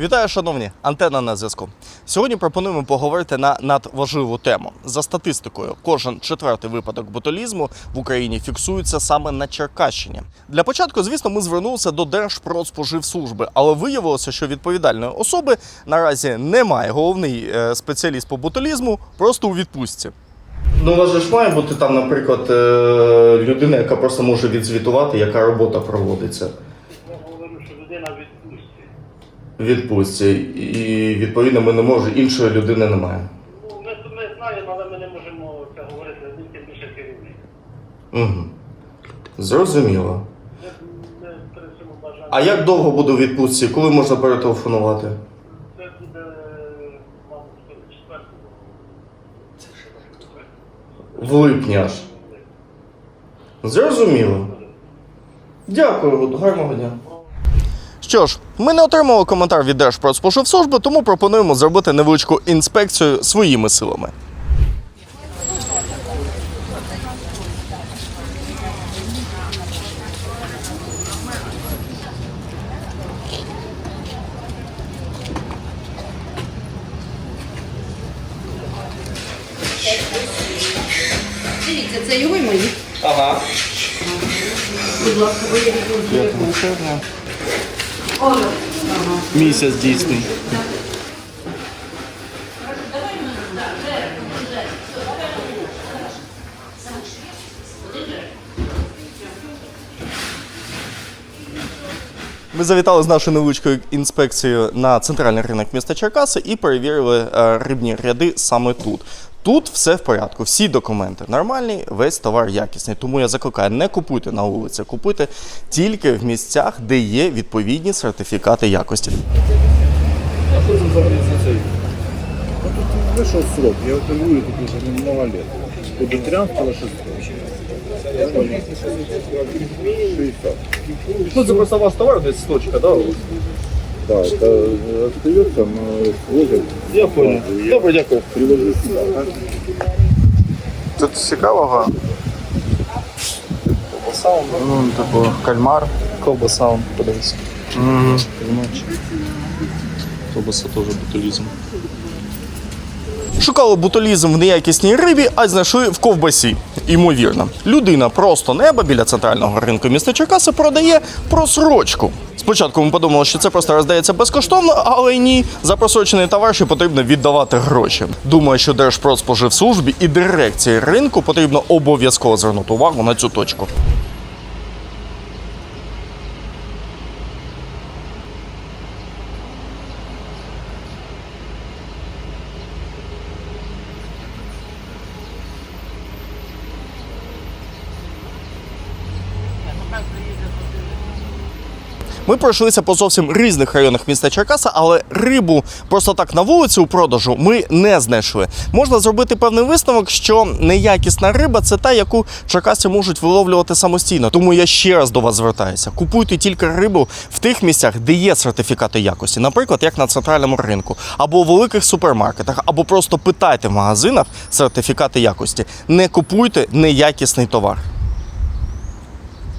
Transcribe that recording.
Вітаю, шановні! Антенна на зв'язку. Сьогодні пропонуємо поговорити на надважливу тему. За статистикою, кожен четвертий випадок ботулізму в Україні фіксується саме на Черкащині. Для початку, звісно, ми звернулися до Держпродспоживслужби, але виявилося, що відповідальної особи наразі немає. Головний е, спеціаліст по ботулізму просто у відпустці. Ну, у вас же ж має бути там, наприклад, е, людина, яка просто може відзвітувати, яка робота проводиться. Я говорю, що людина відпустить. Відпустці, і відповідно ми не можемо, іншої людини немає. Ну, ми, ми знаємо, але ми не можемо це говорити, він тим більше керівник. Угу. Зрозуміло. Ми, ми при цьому бажаємо. А як довго буде у відпустці? Коли можна перетелефонувати? Це буде, мабуть, в четвертому. В липні аж. Зрозуміло. Дякую, гарного дня. Що ж, ми не отримали коментар від Держпродспоживслужби, тому пропонуємо зробити невеличку інспекцію своїми силами. Дивіться, це його і мої. Ага. Будь ласка, ви їх Місяць дійсний. Ми завітали з нашою невеличкою інспекцією на центральний ринок міста Черкаси і перевірили е, рибні ряди саме тут. Тут все в порядку, всі документи нормальні, весь товар якісний. Тому я закликаю, не купуйте на вулиці, купуйте тільки в місцях, де є відповідні сертифікати якості. Ну, тут вышел срок, я торгую тут уже много лет. Удотрянство 600. 60. Ну, це просто ваш товар, десь точка, да? Да, это остается, но возят. Я понял. Добре, дякую. привожу сюда. Тут цікавого. Ковбаса, ну, типу, кальмар. Ковбаса, он, подивись. Угу. Понимаешь? Ковбаса тоже ботулизм. Шукали бутулізм в неякісній рибі, а знайшли в ковбасі. Імовірно, людина просто неба біля центрального ринку міста Черкаси продає просрочку. Спочатку ми подумали, що це просто роздається безкоштовно, але ні. За просрочений товар ще потрібно віддавати гроші. Думаю, що Держпродспоживслужбі і дирекції ринку потрібно обов'язково звернути увагу на цю точку. Ми пройшлися по зовсім різних районах міста Черкаса, але рибу просто так на вулиці у продажу ми не знайшли. Можна зробити певний висновок, що неякісна риба це та, яку черкасці можуть виловлювати самостійно. Тому я ще раз до вас звертаюся: купуйте тільки рибу в тих місцях, де є сертифікати якості, наприклад, як на центральному ринку, або у великих супермаркетах, або просто питайте в магазинах сертифікати якості. Не купуйте неякісний товар.